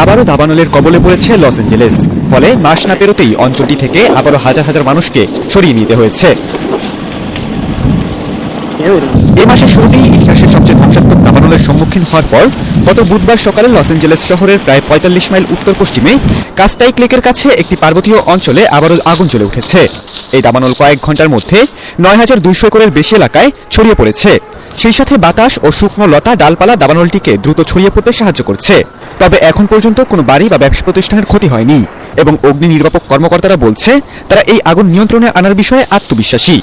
আবারও দাবানলের কবলে পড়েছে লস অ্যাঞ্জেলেস। ফলে মাস না পেরোতেই অঞ্চলটি থেকে আবারও হাজার হাজার মানুষকে সরিয়ে নিতে হয়েছে। এ মাসের শুরুতেই ইতিহাসের সবচেয়ে ধ্বংসাত্মক দাবানলের সম্মুখীন হওয়ার পর গত বুধবার সকালে লস অ্যাঞ্জেলেস শহরের প্রায় পঁয়তাল্লিশ মাইল উত্তর পশ্চিমে কাস্টাইক লেকের কাছে একটি পার্বতীয় অঞ্চলে আবারও আগুন জ্বলে উঠেছে। এই দাবানল কয়েক ঘণ্টার মধ্যে নয় হাজার দুইশো একরের বেশি এলাকায় ছড়িয়ে পড়েছে। সেই সাথে বাতাস ও শুকনো লতা, ডালপালা, দাবানলটিকে দ্রুত ছড়িয়ে পড়তে সাহায্য করছে। তবে এখন পর্যন্ত কোনো বাড়ি বা ব্যবসা প্রতিষ্ঠানের ক্ষতি হয়নি এবং অগ্নি নির্বাপক কর্মকর্তারা বলছে, তারা এই আগুন নিয়ন্ত্রণে আনার বিষয়ে আত্মবিশ্বাসী।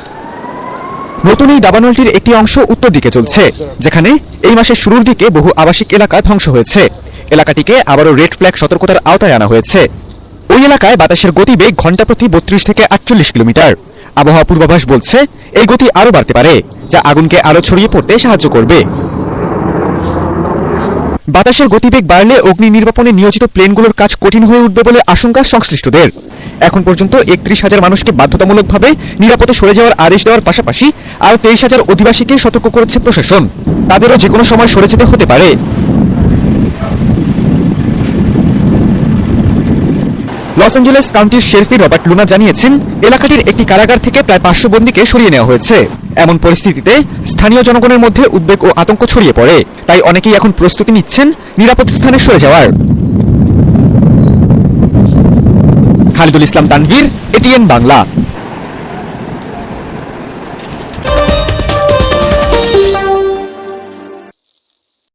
নতুন এই দাবানলটির একটি অংশ উত্তর দিকে চলছে, যেখানে এই মাসের শুরুর দিকে বহু আবাসিক এলাকা ধ্বংস হয়েছে। এলাকাটিকে আবারও রেড ফ্ল্যাগ সতর্কতার আওতায় আনা হয়েছে। ওই এলাকায় বাতাসের গতিবেগ ঘণ্টা প্রতি বত্রিশ থেকে আটচল্লিশ কিলোমিটার। আবহাওয়া পূর্বাভাস বলছে, এই গতি আরও বাড়তে পারে, যা আগুনকে আরও ছড়িয়ে পড়তে সাহায্য করবে। বাতাসের গতিবেগ বাড়লে অগ্নি নির্বাপনে নিয়োজিত প্লেনগুলোর কাজ কঠিন হয়ে উঠবে বলে আশঙ্কা সংশ্লিষ্টদের। এখন পর্যন্ত একত্রিশ হাজার মানুষকে বাধ্যতামূলকভাবে নিরাপদে সরে যাওয়ার আদেশ দেওয়ার পাশাপাশি আরও তেইশ হাজার অধিবাসীকে সতর্ক করেছে প্রশাসন। তাদেরও যে কোনো সময় সরে যেতে হতে পারে। লস অ্যাঞ্জেলেস কাউন্টির শেরফি রবার্ট লুনা জানিয়েছেন, এলাকাটির একটি কারাগার থেকে প্রায় পাঁচশো বন্দীকে সরিয়ে নেওয়া হয়েছে। এমন পরিস্থিতিতে স্থানীয় জনগণের মধ্যে উদ্বেগ ও আতঙ্ক ছড়িয়ে পড়ে। তাই অনেকেই এখন প্রস্তুতি নিচ্ছেন নিরাপদ স্থানে সরে যাওয়ার। খালিদুল ইসলাম তানভীর, এটিএন বাংলা।